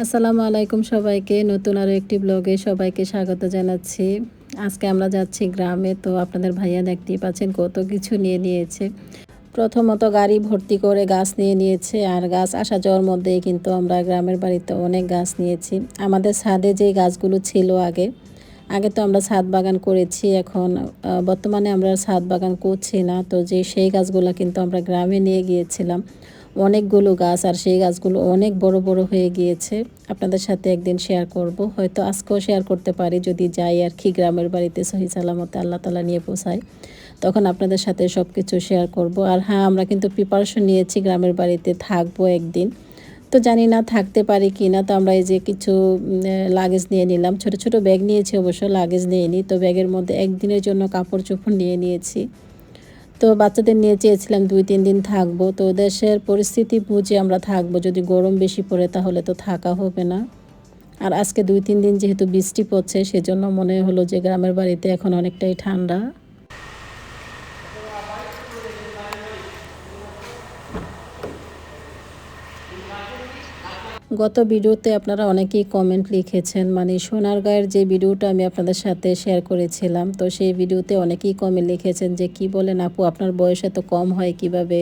আসসালামু আলাইকুম সবাইকে। নতুন আরও একটি ব্লগে সবাইকে স্বাগত জানাচ্ছি। আজকে আমরা যাচ্ছি গ্রামে, তো আপনাদের ভাইয়া দেখতেই পাচ্ছেন কত কিছু নিয়ে নিয়েছে। প্রথমত গাড়ি ভর্তি করে গাছ নিয়ে নিয়েছে, আর গাছ আসা যাওয়ার মধ্যেই কিন্তু আমরা গ্রামের বাড়িতে অনেক গাছ নিয়েছি। আমাদের ছাদে যে গাছগুলো ছিল আগে আগে তো আমরা ছাদ বাগান করেছি, এখন বর্তমানে আমরা ছাদ বাগান করছি না। তো যে সেই গাছগুলো কিন্তু আমরা গ্রামে নিয়ে গিয়েছিলাম। অনেকগুলো গাছ আর সেই গাছগুলো অনেক বড় বড় হয়ে গিয়েছে। আপনাদের সাথে একদিন শেয়ার করব। হয়তো আজকেও শেয়ার করতে পারি, যদি যাই আর কি গ্রামের বাড়িতে সহি সালামতে আল্লাহ তালা নিয়ে পোষায় তখন আপনাদের সাথে সব কিছু শেয়ার করব। আর হ্যাঁ আমরা কিন্তু প্রিপারেশন নিয়েছি গ্রামের বাড়িতে থাকব একদিন। তো জানি না থাকতে পারি কি না, তো আমরা এই যে কিছু লাগেজ নিয়ে নিলাম। ছোট ছোট ব্যাগ নিয়েছি অবশ্য লাগেজ নিয়ে নিই তো ব্যাগের মধ্যে একদিনের জন্য কাপড় চোপড় নিয়ে নিয়েছি। তো বাচ্চাদের নিয়ে চেয়েছিলাম দুই, তিন দিন থাকব। তো দেশের পরিস্থিতি বুঝে আমরা থাকব। যদি গরম বেশি পড়ে তাহলে তো থাকা হবে না। আর আজকে দুই, তিন দিন যেহেতু বৃষ্টি পড়ছে, সেজন্য মনে হলো যে গ্রামের বাড়িতে এখন অনেকটাই ঠান্ডা। গত ভিডিওতে আপনারা অনেকেই কমেন্ট লিখেছেন মানে সোনার গায়ের যে ভিডিওটা আমি আপনাদের সাথে শেয়ার করেছিলাম, তো সেই ভিডিওতে অনেকেই কমেন্ট লিখেছেন যে, কি বলেন আপু, আপনার বয়স এত কম হয় কীভাবে?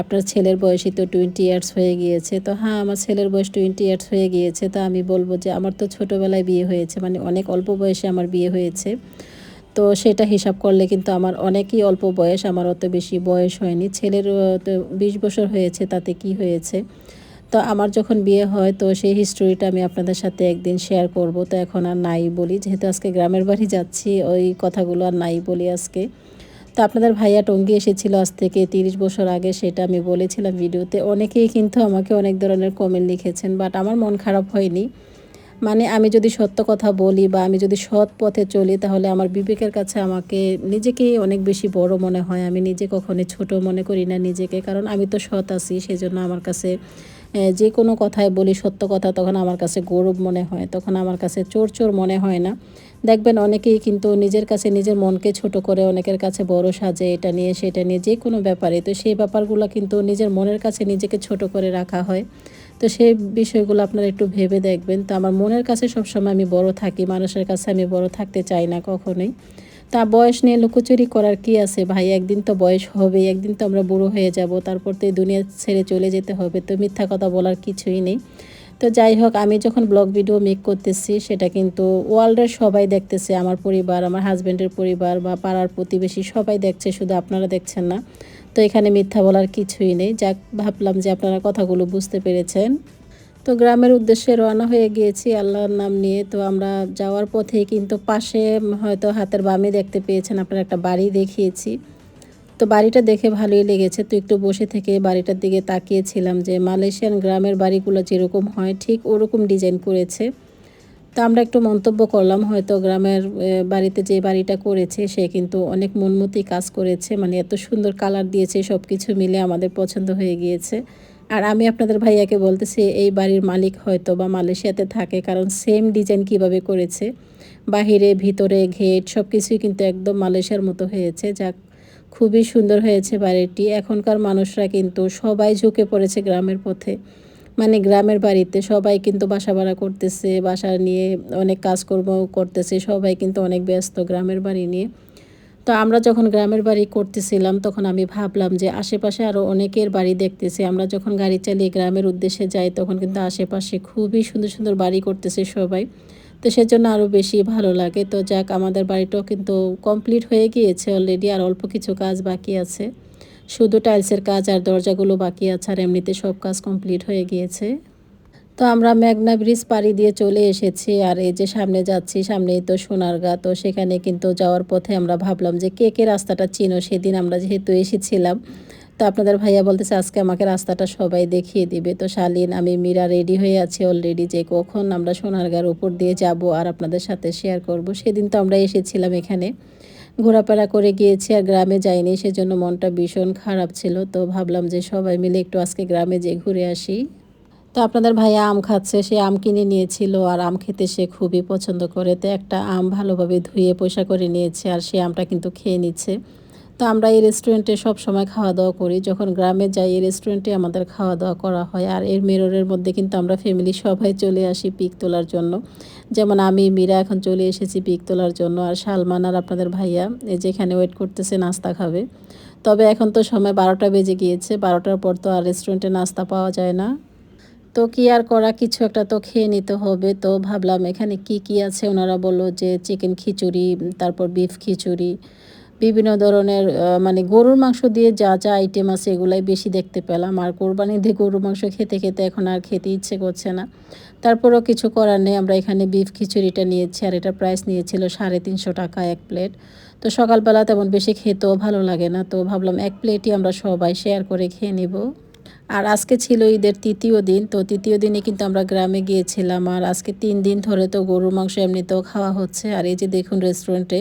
আপনার ছেলের বয়সই তো টোয়েন্টি ইয়ার্স হয়ে গিয়েছে। তো হ্যাঁ আমার ছেলের বয়স টোয়েন্টি ইয়ার্স হয়ে গিয়েছে, তো আমি বলব যে, আমার তো ছোটোবেলায় বিয়ে হয়েছে মানে অনেক অল্প বয়সে আমার বিয়ে হয়েছে। তো সেটা হিসাব করলে কিন্তু আমার অনেকই অল্প বয়স, আমার অত বেশি বয়স হয়নি। ছেলের তো বিশ বছর হয়েছে, তাতে কি হয়েছে? তো আমার যখন বিয়ে হয়, তো সেই হিস্টোরিটা আমি আপনাদের সাথে একদিন শেয়ার করব। তো এখন আর নাই বলি, যেহেতু আজকে গ্রামের বাড়ি যাচ্ছি, ওই কথাগুলো আর নাই বলি আজকে। তো আপনাদের ভাইয়া টঙ্গি এসেছিল আজ থেকে তিরিশ বছর আগে, সেটা আমি বলেছিলাম ভিডিওতে। অনেকেই কিন্তু আমাকে অনেক ধরনের কমেন্ট লিখেছেন বাট আমার মন খারাপ হয়নি। মানে আমি যদি সত্য কথা বলি বা আমি যদি সৎ পথে চলি, তাহলে আমার বিবেকের কাছে আমাকে নিজেকেই অনেক বেশি বড় মনে হয়। আমি নিজে কখনো ছোট মনে করি না নিজেকে, কারণ আমি তো সৎ আছি, সেজন্য আমার কাছে যে কোনো কথায় বলি সত্য কথা, তখন আমার কাছে গৌরব মনে হয়, তখন আমার কাছে চোর চোর মনে হয় না। দেখবেন অনেকেই কিন্তু নিজের কাছে নিজের মনকে ছোট করে, অনেকের কাছে বড় সাজে, এটা নিয়ে, সেটা নিয়ে, যে কোনো ব্যাপারে। তো সেই ব্যাপারগুলো কিন্তু নিজের মনের কাছে নিজেকে ছোট করে রাখা হয়। তো সেই বিষয়গুলো আপনারা একটু ভেবে দেখবেন। তো আমার মনের কাছে সবসময় আমি বড় থাকি, মানুষের কাছে আমি বড় থাকতে চাই না কখনোই। তা বয়স নিয়ে লুকোচুরি করার কি আছে? ভাই, একদিন তো বয়স হবে একদিন তো আমরা বুড়ো হয়ে যাব, তারপর তো এই দুনিয়া ছেড়ে চলে যেতে হবে, তো মিথ্যা কথা বলার কিছুই নেই। তো যাই হোক, আমি যখন ব্লগ ভিডিও মেক করতেছি, সেটা কিন্তু ওয়ার্ল্ডের সবাই দেখতেছে, আমার পরিবার, আমার হাজব্যান্ডের পরিবার বা পাড়ার প্রতিবেশী সবাই দেখছে, শুধু আপনারা দেখছেন না। তো এখানে মিথ্যা বলার কিছুই নেই। যাক, ভাবলাম যে আপনারা কথাগুলো বুঝতে পেরেছেন। তো গ্রামের উদ্দেশ্যে রওনা হয়ে গিয়েছি আল্লাহর নাম নিয়ে। তো আমরা যাওয়ার পথে কিন্তু পাশে হয়তো হাতের বামে দেখতে পেয়েছেন আপনার একটা বাড়ি দেখিয়েছি। তো বাড়িটা দেখে ভালোই লেগেছে। তো একটু বসে থেকে বাড়িটার দিকে তাকিয়েছিলাম যে মালয়েশিয়ান গ্রামের বাড়িগুলো যেরকম হয়, ঠিক ওরকম ডিজাইন করেছে। তো আমরা একটু মন্তব্য করলাম, হয়তো গ্রামের বাড়িতে যে বাড়িটা করেছে সে কিন্তু অনেক মনমতি কাজ করেছে মানে এত সুন্দর কালার দিয়েছে সব কিছু মিলে আমাদের পছন্দ হয়ে গিয়েছে। আর আমি আপনাদের ভাইয়াকে বলতেছি, এই বাড়ির মালিক হয়তো বা মালয়েশিয়াতে থাকে, কারণ সেম ডিজাইন কীভাবে করেছে, বাহিরে, ভিতরে ঘেট সব কিছুই কিন্তু একদম মালয়েশিয়ার মতো হয়েছে, যা খুবই সুন্দর হয়েছে বাড়িটি। এখনকার মানুষরা কিন্তু সবাই ঝুঁকে পড়েছে গ্রামের পথে। মানে গ্রামের বাড়িতে সবাই কিন্তু বাসা ভাড়া করতেছে, বাসা নিয়ে অনেক কাজকর্ম করতেছে, সবাই কিন্তু অনেক ব্যস্ত গ্রামের বাড়ি নিয়ে। তো আমরা যখন গ্রামের বাড়ি করতেছিলাম, তখন আমি ভাবলাম যে আশেপাশে আরও অনেকের বাড়ি দেখতেছি। আমরা যখন গাড়ি চালিয়ে গ্রামের উদ্দেশ্যে যাই, তখন কিন্তু আশেপাশে খুবই সুন্দর সুন্দর বাড়ি করতেছে সবাই। তো সেজন্য আরও বেশি ভালো লাগে। তো যাক, আমাদের বাড়িটাও কিন্তু কমপ্লিট হয়ে গিয়েছে অলরেডি আর অল্প কিছু কাজ বাকি আছে। শুধু টাইলসের কাজ আর দরজাগুলো বাকি আছে, আর এমনিতে সব কাজ কমপ্লিট হয়ে গিয়েছে। তো আমরা মেঘনা ব্রিজ পাড়ি দিয়ে চলে এসেছি আর এই যে সামনে যাচ্ছি, সামনেই তো সোনারগা। তো সেখানে কিন্তু যাওয়ার পথে আমরা ভাবলাম যে কে কে রাস্তাটা চিনো? সেদিন আমরা যেহেতু এসেছিলাম। তো আপনাদের ভাইয়া বলতেছে, আজকে আমাকে রাস্তাটা সবাই দেখিয়ে দিবে। তো শালিন, আমি, মীরা রেডি হয়ে আছি অলরেডি যে কখন আমরা সোনারগার উপর দিয়ে যাব আর আপনাদের সাথে শেয়ার করব। সেদিন তো আমরা এসেছিলাম এখানে। ঘোরাফেরা করে গিয়েছি আর গ্রামে যাইনি, সেজন্য মনটা ভীষণ খারাপ ছিল। তো ভাবলাম যে সবাই মিলে একটু আজকে গ্রামে যেয়ে ঘুরে আসি। তো আপনাদের ভাইয়া আম খাচ্ছে, সে আম কিনে নিয়েছিল আর আম খেতে সে খুবই পছন্দ করে। তো একটা আম ভালোভাবে ধুয়ে পয়সা করে নিয়েছে আর সে আমটা কিন্তু খেয়ে নিচ্ছে। তো আমরা এই রেস্টুরেন্টে সব সময় খাওয়া দাওয়া করি। যখন গ্রামে যাই, এই রেস্টুরেন্টে আমাদের খাওয়া দাওয়া করা হয় আর এর মিররের মধ্যে কিন্তু আমরা ফ্যামিলি সবাই চলে আসি পিক তোলার জন্য। যেমন আমি, মীরা এখন চলে এসেছি পিক তোলার জন্য আর সালমান আর আপনাদের ভাইয়া, এই যেখানে ওয়েট করতেছে নাস্তা খাবে। তবে এখন তো সময় বারোটা বেজে গিয়েছে, বারোটার পর তো আর রেস্টুরেন্টে নাস্তা পাওয়া যায় না। তো কি আর করা? কিছু একটা তো খেয়ে নিতে হবে। তো ভাবলাম এখানে কি কি আছে? ওনারা বলল যে চিকেন খিচুড়ি, তারপর বিফ খিচুড়ি, বিভিন্ন ধরনের মানে গরুর মাংস দিয়ে যা যা আইটেম আছে এগুলাই বেশি দেখতে পেলাম। আর কোরবানি দিয়ে গরুর মাংস খেতে খেতে এখন আর খেতে ইচ্ছে করছে না। তারপরও কিছু করার নেই। আমরা এখানে বিফ খিচুড়িটা নিয়েছি আর এটা প্রাইস নিয়েছিল সাড়ে তিনশো টাকা এক প্লেট তো সকালবেলা তেমন বেশি খেতেও ভালো লাগে না। তো ভাবলাম এক প্লেটই আমরা সবাই শেয়ার করে খেয়ে নিব। আর আজকে ছিল ঈদের তৃতীয় দিন, তো তৃতীয় দিনে কিন্তু আমরা গ্রামে গিয়েছিলাম। আর আজকে তিন দিন ধরে তো গরুর মাংস এমনিতেও খাওয়া হচ্ছে। আর এই যে দেখুন রেস্টুরেন্টে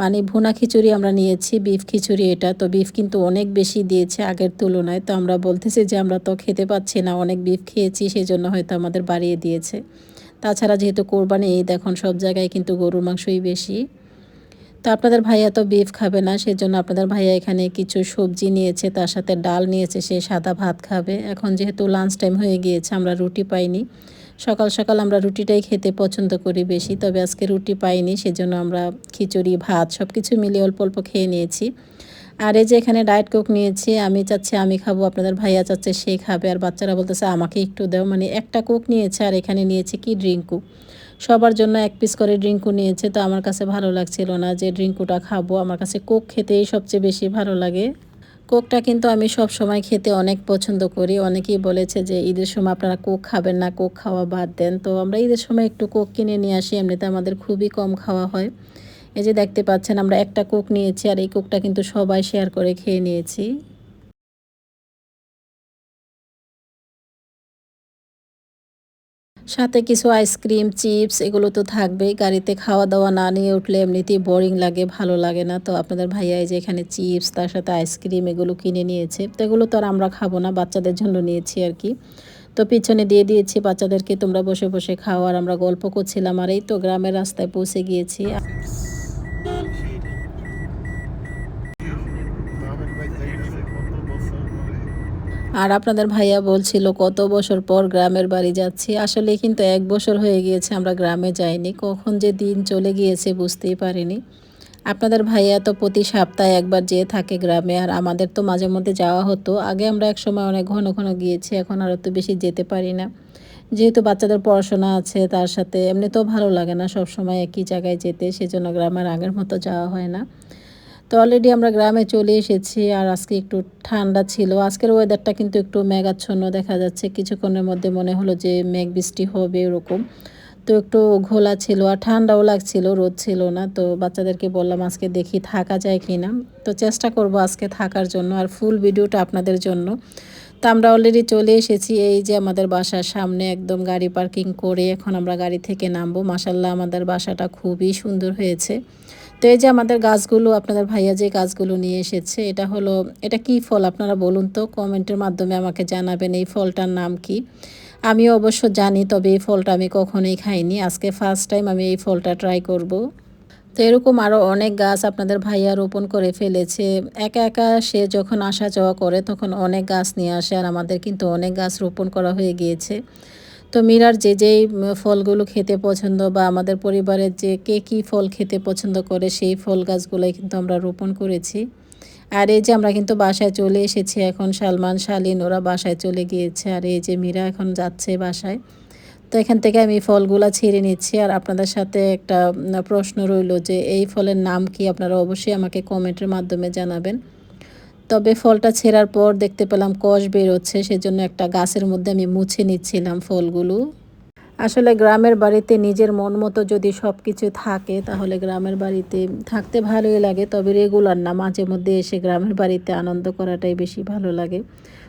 মানে ভুনা খিচুড়ি আমরা নিয়েছি বিফ খিচুড়ি এটা। তো বিফ কিন্তু অনেক বেশি দিয়েছে আগের তুলনায়। তো আমরা বলতেছি যে আমরা তো খেতে পাচ্ছি না, অনেক বিফ খেয়েছি সেই জন্য হয়তো আমাদের বাড়িয়ে দিয়েছে। তাছাড়া যেহেতু কোরবানি ঈদ, এখন সব জায়গায় কিন্তু গরুর মাংসই বেশি। তো আপনাদের ভাইয়া তো বিফ খাবে না, সেজন্য আপনাদের ভাইয়া এখানে কিছু সবজি নিয়েছে, তার সাথে ডাল নিয়েছে, সে সাদা ভাত খাবে। এখন যেহেতু লাঞ্চ টাইম হয়ে গিয়েছে, আমরা রুটি পাইনি। সকাল সকাল আমরা রুটিটাই খেতে পছন্দ করি বেশি, তবে আজকে রুটি পাইনি, সেজন্য আমরা খিচুড়ি, ভাত সব কিছু মিলিয়ে অল্প অল্প খেয়ে নিয়েছি। আর এই যে এখানে ডায়েট কোক নিয়েছি, আমি চাচ্ছি আমি খাব, আপনাদের ভাইয়া চাচ্ছে সে খাবে, আর বাচ্চারা বলতেছে আমাকে একটু দাও। মানে একটা কোক নিয়েছে, আর এখানে নিয়েছে কি ড্রিঙ্কু সবার জন্য এক পিস করে ড্রিঙ্কু নিয়েছে, তো আমার কাছে ভালো লাগছিল না যে ড্রিঙ্কুটা খাব। আমার কাছে কোক খেতেই সবচেয়ে বেশি ভালো লাগে। কোকটা কিন্তু আমি সব সময় খেতে অনেক পছন্দ করি। অনেকেই বলেছে যে ঈদের সময় আপনারা কোক খাবেন না কোক খাওয়া বাদ দেন। তো আমরা ঈদের সময় একটু কোক কিনে নিয়ে আসি, এমনিতে আমাদের খুবই কম খাওয়া হয়। এই যে দেখতে পাচ্ছেন, আমরা একটা কোক নিয়েছি আর এই কোকটা কিন্তু সবাই শেয়ার করে খেয়ে নিয়েছি। সাথে কিছু আইসক্রিম, চিপস এগুলো তো থাকবেই। গাড়িতে খাওয়া দাওয়া না নিয়ে উঠলে এমনিতেই বোরিং লাগে, ভালো লাগে না। তো আপনাদের ভাইয়া এই যে এখানে চিপস, তার সাথে আইসক্রিম এগুলো কিনে নিয়েছে। তো এগুলো তো আর আমরা খাব না, বাচ্চাদের জন্য নিয়েছি আর কি। তো পিছনে দিয়ে দিয়েছি বাচ্চাদেরকে, তোমরা বসে বসে খাওয়ার আমরা গল্প করছিলাম, আর এই তো গ্রামের রাস্তায় পৌঁছে গিয়েছি। আর আপনাদের ভাইয়া বলছিল, কত বছর পর গ্রামের বাড়ি যাচ্ছি? আসলে কিন্তু এক বছর হয়ে গিয়েছে, আমরা গ্রামে যাইনি। কখন যে দিন চলে গিয়েছে বুঝতেই পারিনি। আপনাদের ভাইয়া তো প্রতি সপ্তাহে একবার যেয়ে থাকে গ্রামে, আর আমাদের তো মাঝে মধ্যে যাওয়া হতো। আগে আমরা এক সময় অনেক ঘন ঘন গিয়েছি, এখন আর অত বেশি যেতে পারি না। যেহেতু বাচ্চাদের পড়াশোনা আছে, তার সাথে এমনিতেও ভালো লাগে না সব সময় একই জায়গায় যেতে, সেজন্য গ্রামের আগের মতো যাওয়া হয় না। তো অলরেডি আমরা গ্রামে চলে এসেছি আর আজকে একটু ঠান্ডা ছিল। আজকের ওয়েদারটা কিন্তু একটু মেঘাচ্ছন্ন দেখা যাচ্ছে। কিছুক্ষণের মধ্যে মনে হলো যে মেঘ বৃষ্টি হবে এরকম। তো একটু ঘোলা ছিল আর ঠান্ডাও লাগছিল, রোদ ছিল না। তো বাচ্চাদেরকে বললাম আজকে দেখি থাকা যায় কি না তো চেষ্টা করব আজকে থাকার জন্য আর ফুল ভিডিওটা আপনাদের জন্য। তো আমরা অলরেডি চলে এসেছি এই যে আমাদের বাসার সামনে একদম গাড়ি পার্কিং করে এখন আমরা গাড়ি থেকে নামবো। মাসাল্লাহ আমাদের বাসাটা খুবই সুন্দর হয়েছে। তো এই যে আমাদের গাছগুলো, আপনাদের ভাইয়া যে গাছগুলো নিয়ে এসেছে, এটা হলো, এটা কি ফল? আপনারা বলুন তো কমেন্টের মাধ্যমে আমাকে জানাবেন এই ফলটার নাম কি। আমি অবশ্য জানি, তবে এই ফলটা আমি কখনোই খাইনি। আজকে ফার্স্ট টাইম আমি এই ফলটা ট্রাই করব। তো এরকম আরও অনেক গাছ আপনাদের ভাইয়া রোপণ করে ফেলেছে। একা একা সে যখন আসা যাওয়া করে, তখন অনেক গাছ নিয়ে আসে, আর আমাদের কিন্তু অনেক গাছ রোপণ করা হয়ে গিয়েছে। তো মীরার যে যেই ফলগুলো খেতে পছন্দ বা আমাদের পরিবারের যে কে কী ফল খেতে পছন্দ করে সেই ফল গাছগুলোই কিন্তু আমরা রোপণ করেছি। আর এই যে আমরা কিন্তু বাসায় চলে এসেছি এখন সালমান, শালিন, ওরা বাসায় চলে গিয়েছে আর এই যে মীরা এখন যাচ্ছে বাসায়। তো এখান থেকে আমি ফলগুলো ছিঁড়ে নিচ্ছি আর আপনাদের সাথে একটা প্রশ্ন রইল যে এই ফলের নাম কি আপনারা অবশ্যই আমাকে কমেন্টের মাধ্যমে জানাবেন। তবে ফলটা ছেঁড়ার পর দেখতে পেলাম কষ বেরোচ্ছে, সেজন্য একটা গাছের মধ্যে আমি মুছে নিচ্ছিলাম ফলগুলো। আসলে গ্রামের বাড়িতে নিজের মন মতো যদি সব কিছু থাকে, তাহলে গ্রামের বাড়িতে থাকতে ভালোই লাগে, তবে রেগুলার না, মাঝে মধ্যে এসে গ্রামের বাড়িতে আনন্দ করাটাই বেশি ভালো লাগে।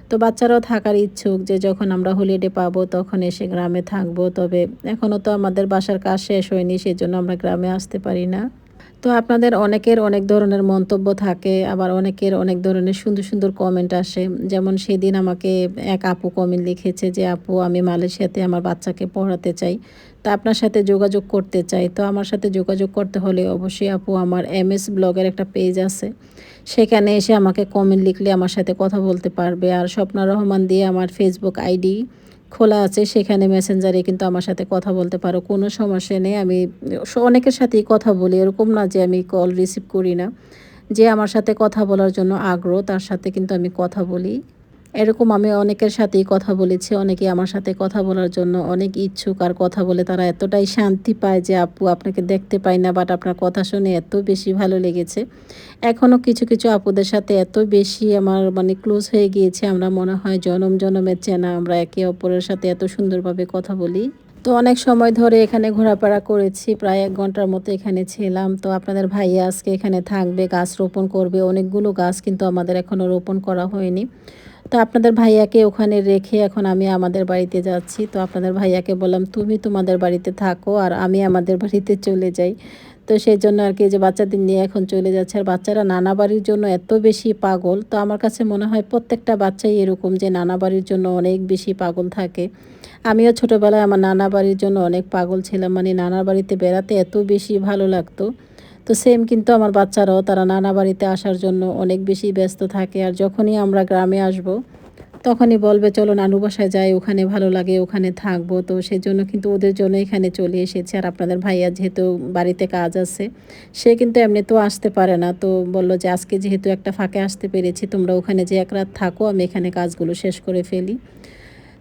তো বাচ্চারাও থাকার ইচ্ছুক যে যখন আমরা হলিডে পাবো, তখন এসে গ্রামে থাকব, তবে এখনও তো আমাদের বাসার কাজ শেষ হয়নি, সেজন্য আমরা গ্রামে আসতে পারি না। তো আপনাদের অনেকের অনেক ধরনের মন্তব্য থাকে, আবার অনেকের অনেক ধরনের সুন্দর সুন্দর কমেন্ট আসে। যেমন সেদিন আমাকে এক আপু কমেন্ট লিখেছে যে, আপু, আমি মালয়েশিয়াতে আমার বাচ্চাকে পড়াতে চাই, তা আপনার সাথে যোগাযোগ করতে চাই। তো আমার সাথে যোগাযোগ করতে হলে অবশ্যই আপু আমার এম এস ব্লগের একটা পেজ আছে। সেখানে এসে আমাকে কমেন্ট লিখলে আমার সাথে কথা বলতে পারবে। আর স্বপ্না রহমান দিয়ে আমার ফেসবুক আইডি খোলা আছে, সেখানে মেসেঞ্জারে কিন্তু আমার সাথে কথা বলতে পারো, কোনো সমস্যা নেই। আমি অনেকের সাথেই কথা বলি, এরকম না যে আমি কল রিসিভ করি না। যে আমার সাথে কথা বলার জন্য আগ্রহ, তার সাথে কিন্তু আমি কথা বলি। এরকম আমি অনেকের সাথেই কথা বলেছি অনেকে আমার সাথে কথা বলার জন্য অনেক ইচ্ছুক আর কথা বলে তারা এতটাই শান্তি পায় যে, আপু, আপনাকে দেখতে পাই না বাট আপনার কথা শুনে এত বেশি ভালো লেগেছে। এখনও কিছু কিছু আপুদের সাথে এত বেশি আমার মানে ক্লোজ হয়ে গিয়েছে, আমরা মনে হয় জনম, জনমের চেনা, আমরা একে অপরের সাথে এত সুন্দরভাবে কথা বলি। তো অনেক সময় ধরে এখানে ঘোরাফেরা করেছি, প্রায় এক ঘণ্টার মতো এখানে ছিলাম। তো আপনাদের ভাইয়া আজকে এখানে থাকবে, গাছ রোপণ করবে, অনেকগুলো গাছ কিন্তু আমাদের এখনও রোপণ করা হয়নি। তো আপনাদের ভাইয়াকে ওখানে রেখে এখন আমি আমাদের বাড়িতে যাচ্ছি। তো আপনাদের ভাইয়াকে বললাম, তুমি তোমাদের বাড়িতে থাকো আর আমি আমাদের বাড়িতে চলে যাই। তো সেই জন্য আর কি যে বাচ্চাদের নিয়ে এখন চলে যাচ্ছে। আর বাচ্চারা নানা বাড়ির জন্য এত বেশি পাগল। তো আমার কাছে মনে হয় প্রত্যেকটা বাচ্চাই এরকম যে নানা বাড়ির জন্য অনেক বেশি পাগল থাকে। আমিও ছোটোবেলায় আমার নানা বাড়ির জন্য অনেক পাগল ছিলাম। মানে নানা বাড়িতে বেড়াতে এত বেশি ভালো লাগতো। তো সেম কিন্তু আমার বাচ্চারাও, তারা নানা বাড়িতে আসার জন্য অনেক বেশি ব্যস্ত থাকে। আর যখনই আমরা গ্রামে আসব, তখনই বলবে, চলো নানু বাসায় যাই, ওখানে ভালো লাগে, ওখানে থাকব। তো সেই জন্য কিন্তু ওদের জন্য এখানে চলে এসেছে। আর আপনাদের ভাইয়া যেহেতু বাড়িতে কাজ আছে, সে কিন্তু এমনিতেও আসতে পারে না। তো বলল যে, আজকে যেহেতু একটা ফাঁকে আসতে পেরেছি, তোমরা ওখানে যে এক রাত থাকো, আমি এখানে কাজগুলো শেষ করে ফেলি।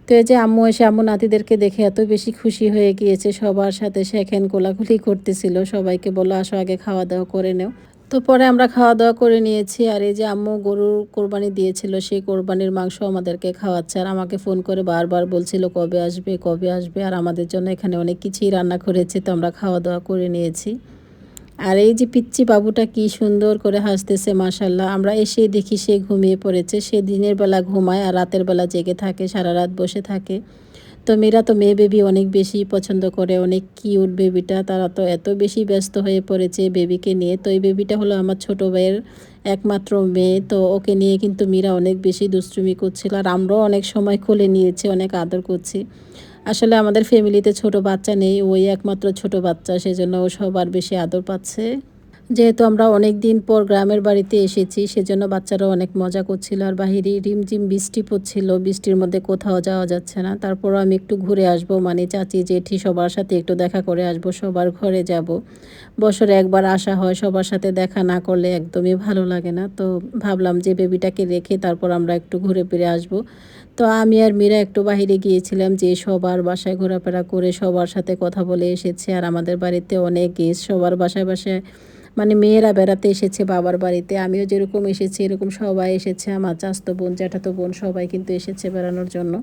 তো এই যে আম্মু এসে আম্মু নাতিদেরকে দেখে এত বেশি খুশি হয়ে গিয়েছে, সবার সাথে সেখান কোলাকুলি করতেছিল। সবাইকে বলো আসো আগে খাওয়া দাওয়া করে নেও। তো পরে আমরা খাওয়া দাওয়া করে নিয়েছি আর এই যে আম্মু গরুর কোরবানি দিয়েছিল, সেই কোরবানির মাংস আমাদেরকে খাওয়াচ্ছে। আর আমাকে ফোন করে বারবার বলছিল, কবে আসবে কবে আসবে? আর আমাদের জন্য এখানে অনেক কিছুই রান্না করেছে, তো আমরা খাওয়া দাওয়া করে নিয়েছি। আর এই যে পিচ্চি বাবুটা কি সুন্দর করে হাসতেছে মাসাল্লাহ আমরা এসে দেখি সে ঘুমিয়ে পড়েছে। সে দিনের বেলা ঘুমায় আর রাতের বেলা জেগে থাকে, সারা রাত বসে থাকে। তো মেয়েরা তো মেয়ে বেবি অনেক বেশি পছন্দ করে, অনেক কিউট বেবিটা। তারা তো এত বেশি ব্যস্ত হয়ে পড়েছে বেবিকে নিয়ে। তো এই বেবিটা হলো আমার ছোটো ভাইয়ের একমাত্র মেয়ে। তো ওকে নিয়ে কিন্তু মীরা অনেক বেশি দুষ্টুমি করছিল। আর আমরাও অনেক সময় খুলে নিয়েছি, অনেক আদর করছি। আসলে আমাদের ফ্যামিলিতে ছোট বাচ্চা নেই, ওই একমাত্র ছোট বাচ্চা, সেজন্য ও সবার বেশি আদর পাচ্ছে। যেহেতু আমরা অনেক দিন পর গ্রামের বাড়িতে এসেছি, সেজন্য বাচ্চারা অনেক মজা করছিল। আর বাহিরে রিমঝিম বৃষ্টি পড়ছিল, বৃষ্টির মধ্যে কোথাও যাওয়া যাচ্ছে না। তারপরও আমি একটু ঘুরে আসব মানে চাচি, জেঠি সবার সাথে একটু দেখা করে আসব, সবার ঘরে যাব। বছরে একবার আসা হয়, সবার সাথে দেখা না করলে একদমই ভালো লাগে না। তো ভাবলাম যে বেবিটাকে রেখে তারপর আমরা একটু ঘুরে ফিরে আসব। তো আমি আর মীরা একটু বাহিরে গিয়েছিলাম যে সবার বাসায় ঘোরাফেরা করে সবার সাথে কথা বলে এসেছে আর আমাদের বাড়িতে অনেক গেস্ট সবার বাসায় বাসায় মানে মেয়েরা বেড়াতে এসেছে, বাবার বাড়িতে। আমিও যেরকম এসেছি, এরকম সবাই এসেছে, আমার চাস্তো বোন, জ্যাঠাতো বোন সবাই কিন্তু এসেছে বেড়ানোর জন্য।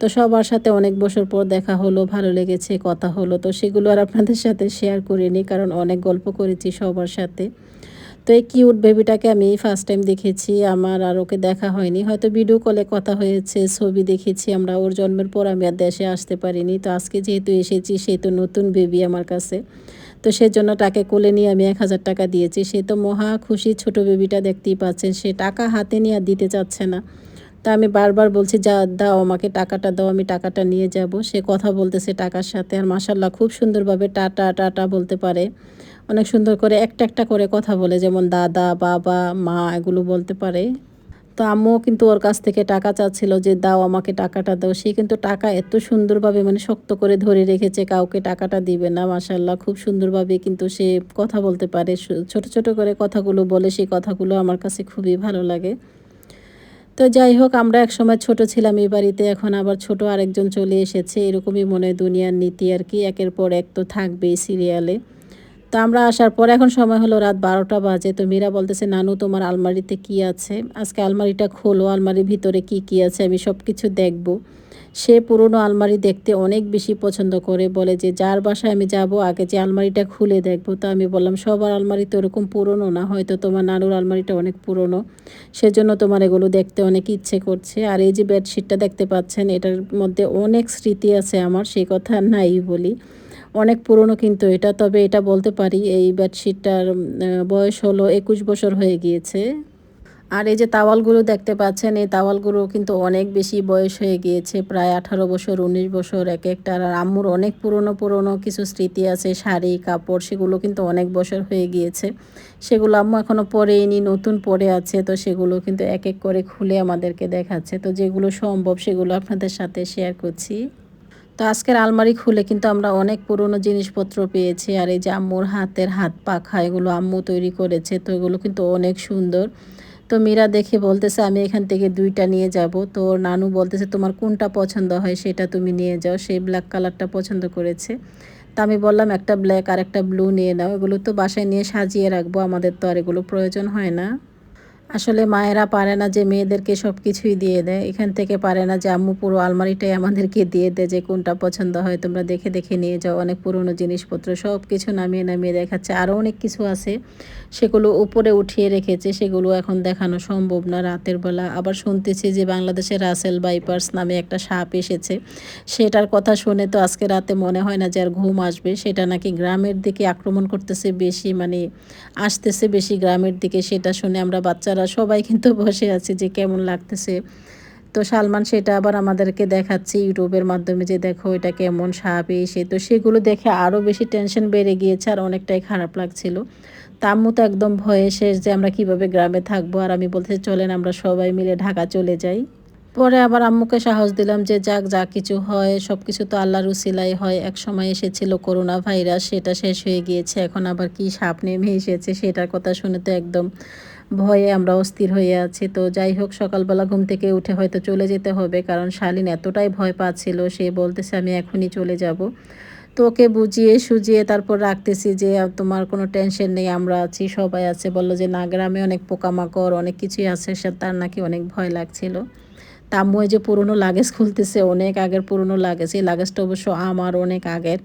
তো সবার সাথে অনেক বছর পর দেখা হলো, ভালো লেগেছে, কথা হলো। তো সেগুলো আর আপনাদের সাথে শেয়ার করিনি, কারণ অনেক গল্প করেছি সবার সাথে। তো এই কিউট বেবিটাকে আমি ফার্স্ট টাইম দেখেছি, আমার আর ওকে দেখা হয়নি। হয়তো ভিডিও কলে কথা হয়েছে, ছবি দেখেছি, আমরা ওর জন্মের পর আমি আর দেশে আসতে পারিনি। তো আজকে যেহেতু এসেছি, সে তো নতুন বেবি আমার কাছে। তো সেজন্য তাকে কোলে নিয়ে আমি এক হাজার টাকা দিয়েছি। সে তো মহা খুশি, ছোট বেবিটা দেখতেই পাচ্ছেন সে টাকা হাতে নিয়ে আর দিতে চাচ্ছে না। তা আমি বারবার বলছি, যা, দাও আমাকে টাকাটা, দাও, আমি টাকাটা নিয়ে যাব। সে কথা বলতেছে টাকার সাথে। আর মাসাল্লাহ খুব সুন্দরভাবে টাটা টাটা বলতে পারে। অনেক সুন্দর করে একটা একটা করে কথা বলে, যেমন দাদা, বাবা, মা এগুলো বলতে পারে। তো আম্মুও কিন্তু ওর কাছ থেকে টাকা চাচ্ছিল যে, দাও আমাকে টাকাটা দাও। সে কিন্তু টাকা এত সুন্দরভাবে মানে শক্ত করে ধরে রেখেছে, কাউকে টাকাটা দিবে না মাসাল্লাহ খুব সুন্দরভাবে কিন্তু সে কথা বলতে পারে ছোট ছোট করে কথাগুলো বলে, সেই কথাগুলো আমার কাছে খুবই ভালো লাগে। তো যাই হোক, আমরা এক সময় ছোট ছিলাম এই বাড়িতে, এখন আবার ছোট আরেকজন চলে এসেছে, এরকমই মনে দুনিয়ার নীতি আর কি, একের পর এক তো থাকবেই সিরিয়ালে। তো আমরা আসার পর এখন সময় হলো রাত বারোটা বাজে। তো মীরা বলতেছে, নানু, তোমার আলমারিতে কি আছে? আজকে আলমারিটা খোলো, আলমারির ভিতরে কি কি আছে আমি সব কিছু দেখব। সে পুরনো আলমারি দেখতে অনেক বেশি পছন্দ করে, বলে যে, যার বাসায় আমি যাব, আগে যে আলমারিটা খুলে দেখব। তো আমি বললাম, সবার আলমারি তো ওরকম পুরনো না, হয়তো তোমার নানুর আলমারিটা অনেক পুরনো। সেজন্য তোমার এগুলো দেখতে অনেক ইচ্ছে করছে। আর এই যে বেডশিটটা দেখতে পাচ্ছেন, এটার মধ্যে অনেক স্মৃতি আছে আমার সেই কথা নাই বলি। অনেক পুরনো কিন্তু এটা, তবে এটা বলতে পারি, এই বেডশিটটার বয়স হলো একুশ বছর হয়ে গিয়েছে। আর এই যে তাওয়ালগুলো দেখতে পাচ্ছেন, এই তাওয়ালগুলো কিন্তু অনেক বেশি বয়স হয়ে গিয়েছে, প্রায় আঠারো বছর, উনিশ বছর, এক একটা। আর আম্মুর অনেক পুরনো পুরনো কিছু স্মৃতি আছে, শাড়ি, কাপড়, সেগুলো কিন্তু অনেক বছর হয়ে গিয়েছে। সেগুলো আম্মু এখনও পরেইনি, নতুন পরে আছে, তো সেগুলো কিন্তু এক এক করে খুলে আমাদেরকে দেখাচ্ছে। তো যেগুলো সম্ভব, সেগুলো আপনাদের সাথে শেয়ার করছি। তো আজকের আলমারি খুলে কিন্তু আমরা অনেক পুরনো জিনিসপত্র পেয়েছি। আর এই যে আম্মুর হাতের হাত পাখা, এগুলো আম্মু তৈরি করেছে, তো এগুলো কিন্তু অনেক সুন্দর। তো মীরা দেখে বলতেছে, আমি এখান থেকে দুইটা নিয়ে যাব। তো ওর নানু বলতেছে, তোমার কোনটা পছন্দ হয় সেটা তুমি নিয়ে যাও, সেই ব্ল্যাক কালারটা পছন্দ করেছে। তা আমি বললাম, একটা ব্ল্যাক আর একটা ব্লু নিয়ে নাও, এগুলো তো বাসায় নিয়ে সাজিয়ে রাখব, আমাদের তো আর এগুলো প্রয়োজন হয় না। আসলে মায়েরা পারে না যে মেয়েদেরকে সব কিছুই দিয়ে দেয়। এখান থেকে পারে না যে আম্মু পুরো আলমারিটাই আমাদেরকে দিয়ে দেয় যে কোনটা পছন্দ হয়। তোমরা দেখে দেখে নিয়ে যাও, অনেক পুরনো জিনিসপত্র সব কিছু নামিয়ে নামিয়ে দেখাচ্ছে। আরও অনেক কিছু আছে, সেগুলো উপরে উঠিয়ে রেখেছে, সেগুলো এখন দেখানো সম্ভব না রাতের বেলা। আবার শুনতেছি যে বাংলাদেশের রাসেল বাইপার্স নামে একটা সাপ এসেছে। সেটার কথা শুনে তো আজকে রাতে মনে হয় না যে আর ঘুম আসবে। সেটা নাকি গ্রামের দিকে আক্রমণ করতেছে বেশি মানে আসতেছে বেশি গ্রামের দিকে, সেটা শুনে আমরা বাচ্চারা আমরা সবাই কিন্তু বসে আছি যে কেমন লাগতেছে। তো সালমান, সেটা আবার আমাদেরকে দেখাচ্ছে ইউটিউবের মাধ্যমে যে দেখো এটা কেমন সাপ এসে তো সেগুলো দেখে আরও বেশি টেনশন বেড়ে গিয়েছে আর অনেকটাই খারাপ লাগছিল। তাম্মু তো একদম ভয়ে শেষ যে আমরা কীভাবে গ্রামে থাকব আর আমি বলতে চলেন আমরা সবাই মিলে ঢাকা চলে যাই। পরে আবার আম্মুকে সাহস দিলাম যে যাক, যা কিছু হয় সব কিছু তো আল্লাহর উসিলাই হয়। এক সময় এসেছিল করোনা ভাইরাস, সেটা শেষ হয়ে গিয়েছে, এখন আবার কি সাপ নেমে এসেছে, সেটার কথা শুনে তো একদম ভয়ে আমরা অস্থির হয়ে আছি। তো যাই হোক, সকালবেলা ঘুম থেকে উঠে হয়তো চলে যেতে হবে, কারণ শালিন এতটাই ভয় পাচ্ছিল, সে বলতেছে, আমি এখনই চলে যাব। তো ওকে বুঝিয়ে সুজিয়ে তারপর রাখতেছি যে তোমার কোনো টেনশন নেই, আমরা আছি, সবাই আছে। বলল যে, না, গ্রামে অনেক পোকামাকড়, অনেক কিছুই আছে, সে তার নাকি অনেক ভয় লাগছিল। তাম্মু যে পুরনো লাগেজ খুলতেছে, অনেক আগের পুরনো লাগেজ এই লাগেজটা অবশ্য আমার অনেক আগের।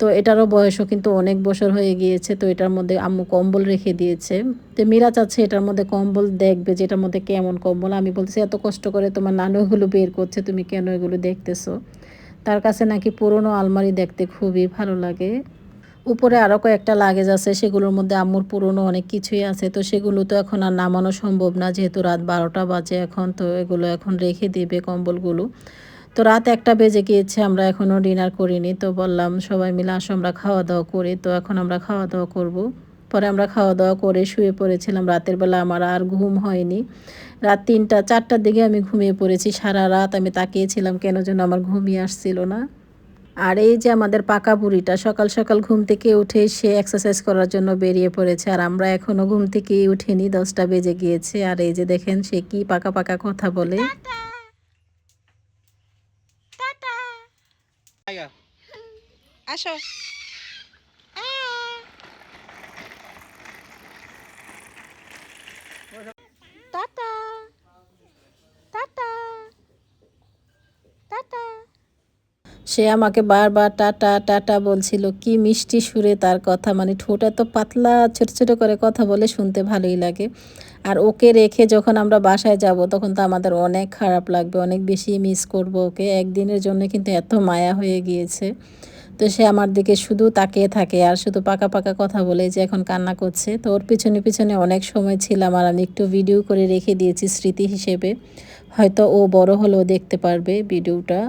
তো এটারও বয়সও কিন্তু অনেক বছর হয়ে গিয়েছে, তো এটার মধ্যে আম্মু কম্বল রেখে দিয়েছে। তো মীরা চাচ্ছে এটার মধ্যে কম্বল দেখবে যে এটার মধ্যে কেমন কম্বল। আমি বলতেছি, এত কষ্ট করে তোমার নানু এগুলো বের করছে, তুমি কেন এগুলো দেখতেছো? তার কাছে নাকি পুরনো আলমারি দেখতে খুবই ভালো লাগে। উপরে আরও কয়েকটা লাগেজ আছে, সেগুলোর মধ্যে আম্মুর পুরনো অনেক কিছুই আছে, তো সেগুলো তো এখন আর নামানো সম্ভব না, যেহেতু রাত বারোটা বাজে এখন, তো এগুলো এখন রেখে দিবে কম্বলগুলো। তো রাত একটা বেজে গিয়েছে, আমরা এখনও ডিনার করিনি। তো বললাম, সবাই মিলে আসো, আমরা খাওয়া দাওয়া করি। তো এখন আমরা খাওয়া দাওয়া করব। পরে আমরা খাওয়া দাওয়া করে শুয়ে পড়েছিলাম। রাতের বেলা আমার আর ঘুম হয়নি। রাত তিনটা, চারটার দিকে আমি ঘুমিয়ে পড়েছি। সারা রাত আমি তাকিয়েছিলাম, কেন যেন আমার ঘুমিয়ে আসছিল না। আর এই যে আমাদের পাকা বুড়িটা, সকাল সকাল ঘুম থেকে উঠে সে এক্সারসাইজ করার জন্য বেরিয়ে পড়েছে। আর আমরা এখনও ঘুম থেকেই উঠিনি, দশটা বেজে গিয়েছে। আর এই যে দেখেন, সে কি পাকা পাকা কথা বলে। আসো টাটা টাটা টাটা সে আমাকে বারবার টাটা টাটা বলছিল, কি মিষ্টি সুরে তার কথা। মানে ঠোঁট এত পাতলা, ছোট ছোট করে কথা বলে শুনতে ভালোই লাগে। আর ওকে রেখে যখন আমরা বাসায় যাব, তখন তো আমাদের অনেক খারাপ লাগবে, অনেক বেশি মিস করব ওকে। একদিনের জন্য কিন্তু এত মায়া হয়ে গিয়েছে। তো সে আমার দিকে শুধু তাকিয়ে থাকে আর শুধু পাকা পাকা কথা বলে যে এখন কান্না করছে। তো ওর পিছনে পিছনে অনেক সময় ছিলাম আর আমি একটু ভিডিও করে রেখে দিয়েছি স্মৃতি হিসেবে। হয়তো ও বড় হলেও দেখতে পারবে ভিডিওটা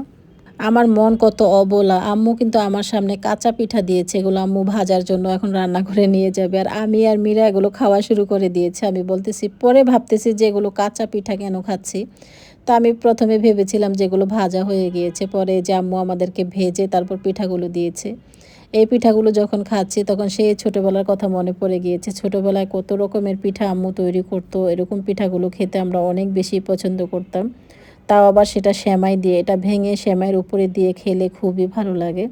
আমার মন কত অবলা। আম্মু কিন্তু আমার সামনে কাঁচা পিঠা দিয়েছে, এগুলো আম্মু ভাজার জন্য এখন রান্না করে নিয়ে যাবে। আর আমি আর মীরা এগুলো খাওয়া শুরু করে দিয়েছে। আমি বলতেছি, পরে ভাবতেছি যে এগুলো কাঁচা পিঠা কেন খাচ্ছি? তো আমি প্রথমে ভেবেছিলাম যেগুলো ভাজা হয়ে গিয়েছে। পরে যে আম্মু আমাদেরকে ভেজে তারপর পিঠাগুলো দিয়েছে। এই পিঠাগুলো যখন খাচ্ছি, তখন সেই ছোটোবেলার কথা মনে পড়ে গিয়েছে। ছোটোবেলায় কত রকমের পিঠা আম্মু তৈরি করতো। এরকম পিঠাগুলো খেতে আমরা অনেক বেশি পছন্দ করতাম। তাও আবার সেটা শ্যামাই দিয়ে, এটা ভেঙে শ্যামাইয়ের উপরে দিয়ে খেলে খুবই ভালো লাগে।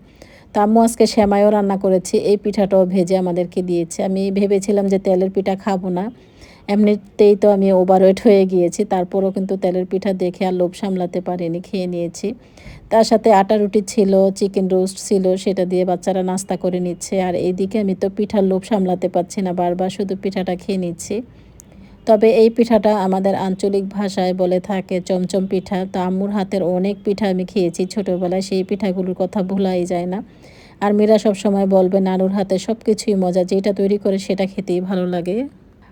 তা আম্মু আজকে শ্যামাইও রান্না করেছি, এই পিঠাটাও ভেজে আমাদেরকে দিয়েছে। আমি ভেবেছিলাম যে তেলের পিঠা খাব না, এমনিতেই তো আমি ওভারওয়েট হয়ে গিয়েছি, তারপরও কিন্তু তেলের পিঠা দেখে আর লোভ সামলাতে পারিনি, খেয়ে নিয়েছি। তার সাথে আটা রুটি ছিল চিকেন রোস্ট ছিল, সেটা দিয়ে বাচ্চারা নাস্তা করে নিচ্ছে। আর এইদিকে আমি তো পিঠার লোভ সামলাতে পারছি না, বারবার শুধু পিঠাটা খেয়ে নিচ্ছি। তবে এই পিঠাটা আমাদের আঞ্চলিক ভাষায় বলে থাকে, চমচম পিঠা। তো আম্মুর হাতের অনেক পিঠা আমি খেয়েছি ছোটোবেলায়, সেই পিঠাগুলোর কথা ভুলাই যায় না। আর মীরা সব সময় বলবে নানুর হাতে সব কিছুই মজা, যেটা তৈরি করে সেটা খেতেই ভালো লাগে।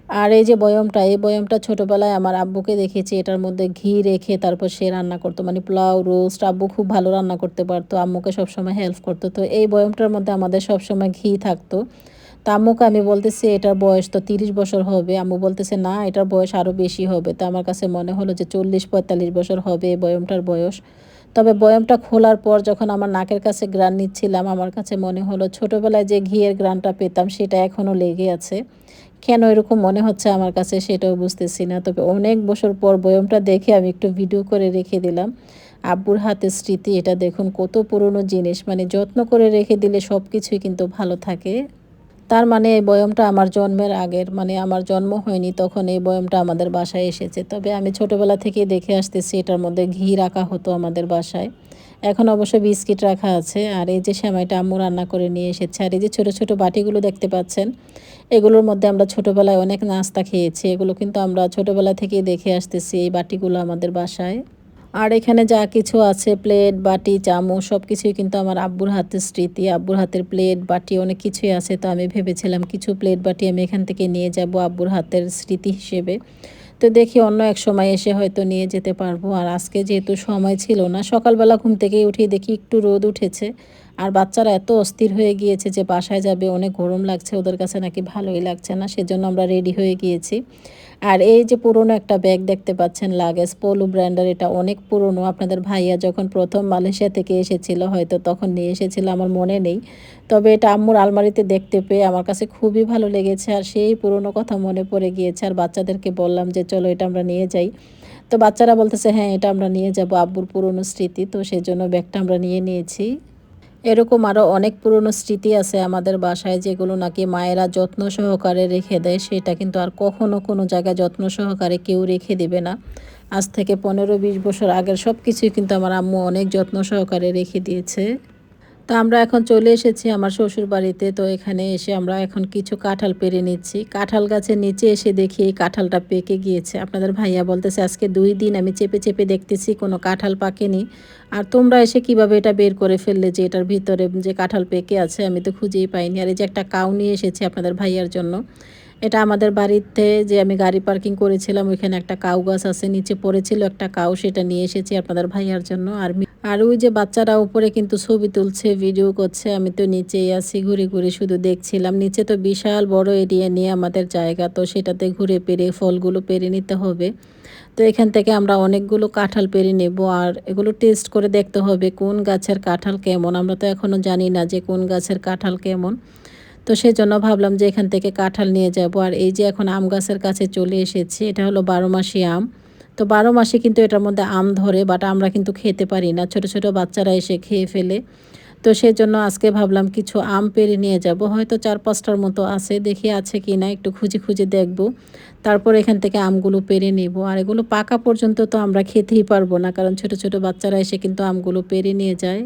আর এই যে বয়মটা, এই বয়মটা ছোটোবেলায় আমার আব্বুকে দেখেছি, এটার মধ্যে ঘি রেখে তারপর সে রান্না করতো। মানে পোলাও, রোস্ট, আব্বু খুব ভালো রান্না করতে পারতো, আম্মুকে সবসময় হেল্প করতো। তো এই বয়মটার মধ্যে আমাদের সবসময় ঘি থাকতো। তো আম্মুকে আমি বলতেছি, এটার বয়স তো তিরিশ বছর হবে। আম্মু বলতেছে, না, এটার বয়স আরও বেশি হবে। তো আমার কাছে মনে হলো যে চল্লিশ পঁয়তাল্লিশ বছর হবে এই বয়মটার বয়স। তবে বয়মটা খোলার পর যখন আমার নাকের কাছে গ্রান নিচ্ছিলাম, আমার কাছে মনে হলো ছোটোবেলায় যে ঘিয়ের গ্রানটা পেতাম, সেটা এখনও লেগে আছে। কেন এরকম মনে হচ্ছে আমার কাছে সেটাও বুঝতেছি না। তবে অনেক বছর পর বয়মটা দেখে আমি একটু ভিডিও করে রেখে দিলাম। আব্বুর হাতের স্মৃতি, এটা দেখুন কত পুরনো জিনিস। মানে যত্ন করে রেখে দিলে সব কিছুই কিন্তু ভালো থাকে। তার মানে এই বয়মটা আমার জন্মের আগের মানে আমার জন্ম হয়নি তখন এই বয়মটা আমাদের বাসায় এসেছে। তবে আমি ছোটোবেলা থেকে দেখে আসতেছি এটার মধ্যে ঘি রাখা হতো আমাদের বাসায়। এখন অবশ্য বিস্কিট রাখা আছে, আর এই যে সেমাইটা আম্মু রান্না করে নিয়ে এসেছে, আর এই যে ছোটো ছোটো বাটিগুলো দেখতে পাচ্ছেন, এগুলোর মধ্যে আমরা ছোটোবেলায় অনেক নাস্তা খেয়েছি, এগুলো কিন্তু আমরা ছোটোবেলা থেকেই দেখে আসতেছি এই বাটিগুলো আমাদের বাসায়। আর এখানে যা কিছু আছে প্লেট বাটি, চামচ সব কিছুই কিন্তু আমার আব্বুর হাতের স্মৃতি। আব্বুর হাতের প্লেট বাটি অনেক কিছুই আছে। তো আমি ভেবেছিলাম কিছু প্লেট বাটি আমি এখান থেকে নিয়ে যাব আব্বুর হাতের স্মৃতি হিসেবে। তো দেখি অন্য এক সময় এসে হয়তো নিয়ে যেতে পারব। আর আজকে যেহেতু সময় ছিল না, সকালবেলা ঘুম থেকে উঠে, দেখি একটু রোদ উঠেছে। আর বাচ্চারা এত অস্থির হয়ে গিয়েছে যে বাসায় যাবে, অনেক গরম লাগছে, ওদের কাছে নাকি ভালোই লাগছে না, সেজন্য আমরা রেডি হয়ে গিয়েছি। আর এই যে পুরনো একটা ব্যাগ দেখতে পাচ্ছেন লাগেজ পোলো ব্র্যান্ডের, এটা অনেক পুরনো। আপনাদের ভাইয়া যখন প্রথম মালয়েশিয়া থেকে এসেছিল, হয়তো তখন নিয়ে এসেছিল, আমার মনে নেই। তবে এটা আম্মুর আলমারিতে দেখতে পেয়ে আমার কাছে খুবই ভালো লেগেছে, আর সেই পুরনো কথা মনে পড়ে গিয়েছে, আর বাচ্চাদেরকে বললাম যে, চলো এটা আমরা নিয়ে যাই। তো বাচ্চারা বলতেছে হ্যাঁ এটা আমরা নিয়ে যাব আব্বুর পুরনো স্মৃতি। তো সেই জন্য ব্যাগটা আমরা নিয়ে নিয়েছি। এরকম আরও অনেক পুরনো স্মৃতি আছে আমাদের বাসায় যেগুলো নাকি মায়েরা যত্ন সহকারে রেখে দেয়। সেটা কিন্তু আর কখনো কোনো জায়গায় যত্ন সহকারে কেউ রেখে দেবে না। আজ থেকে পনেরো বিশ বছর আগের সব কিছুই কিন্তু আমার আম্মু অনেক যত্ন সহকারে রেখে দিয়েছে। তো আমরা এখন চলে এসেছি আমার শ্বশুর বাড়িতে তো এখানে এসে আমরা এখন কিছু কাঁঠাল পেরে নিচ্ছি। কাঁঠাল গাছের নিচে এসে দেখি এই কাঁঠালটা পেকে গিয়েছে। আপনাদের ভাইয়া বলতেছে, আজকে দুই দিন আমি চেপে চেপে দেখতেছি কোনো কাঁঠাল পাকেনি। আর তোমরা এসে কীভাবে এটা বের করে ফেললে যে এটার ভিতরে যে কাঁঠাল পেকে আছে, আমি তো খুঁজেই পাইনি। আর এই যে একটা কাউ নিয়ে এসেছি আপনাদের ভাইয়ার জন্য। এটা আমাদের বাড়িতে যে আমি গাড়ি পার্কিং করেছিলাম, ওইখানে একটা কাউ গাছ আছে, নিচে পড়েছিল একটা কাউ, সেটা নিয়ে এসেছি আপনাদের ভাইয়ার জন্য। আর আর ওই যে বাচ্চারা উপরে কিন্তু ছবি তুলছে, ভিডিও করছে, আমি তো নিচেই আছি, ঘুরে ঘুরে শুধু দেখছিলাম। নিচে তো বিশাল বড় এরিয়া নিয়ে আমাদের জায়গা, তো সেটাতে ঘুরে পেরে ফলগুলো পেরে নিতে হবে। তো এখান থেকে আমরা অনেকগুলো কাঁঠাল পেরে নেব, আর এগুলো টেস্ট করে দেখতে হবে কোন গাছের কাঁঠাল কেমন। আমরা তো এখনও জানি না যে কোন গাছের কাঁঠাল কেমন। তো সেই জন্য ভাবলাম যে এখান থেকে কাঁঠাল নিয়ে যাব। আর এই যে এখন আম গাছের কাছে চলে এসেছি, এটা হলো বারো মাসি আম। তো বারো মাসে কিন্তু এটার মধ্যে আম ধরে বাট আমরা কিন্তু খেতে পারি না। ছোট ছোট বাচ্চারা এসে খেয়ে ফেলে। তো সেই জন্য আজকে ভাবলাম কিছু আম পেরে নিয়ে যাব। হয়তো চার পাঁচটার মতো আছে, দেখি আছে কি না, একটু খুঁজে খুঁজে দেখব। তারপর এখান থেকে আমগুলো পেরে নেব। আর এগুলো পাকা পর্যন্ত তো আমরা খেতেই পারব না, কারণ ছোট ছোট বাচ্চারা এসে কিন্তু আমগুলো পেরে নিয়ে যায়।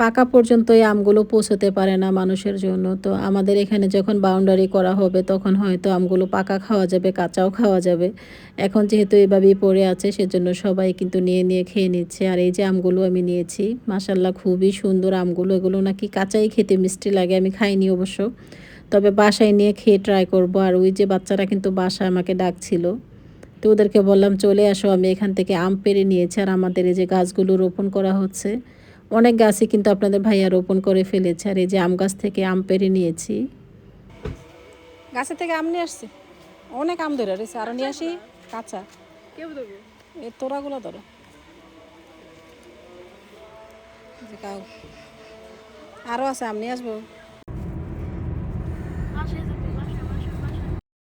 পাকা পর্যন্ত এই আমগুলো পৌঁছতে পারে না মানুষের জন্য। তো আমাদের এখানে যখন বাউন্ডারি করা হবে, তখন হয়তো আমগুলো পাকা খাওয়া যাবে, কাঁচাও খাওয়া যাবে। এখন যেহেতু এভাবেই পড়ে আছে, সেজন্য সবাই কিন্তু নিয়ে নিয়ে খেয়ে নিচ্ছে। আর এই যে আমগুলো আমি নিয়েছি মাসাল্লাহ খুবই সুন্দর আমগুলো। এগুলো নাকি কাঁচাই খেতে মিষ্টি লাগে, আমি খাইনি অবশ্য। তবে বাসায় নিয়ে খেয়ে ট্রাই করব। আর ওই যে বাচ্চারা কিন্তু বাসায় আমাকে ডাকছিল। তো ওদেরকে বললাম, চলে আসো, আমি এখান থেকে আম পেরে নিয়েছি। আর আমাদের এই যে গাছগুলো রোপণ করা হচ্ছে অনেক গাছই কিন্তু আপনাদের ভাইয়া রোপণ করে ফেলেছে আর এই যে আম গাছ থেকে আম পেরে নিয়েছি। গাছের থেকে আম নিয়ে আসছি? অনেক আম ধরে রয়েছে আর নিয়ে আসি কাঁচা। কেউ ধরবে? এই তোরাগুলো ধরো। আরও আছে আম নিয়ে আসব।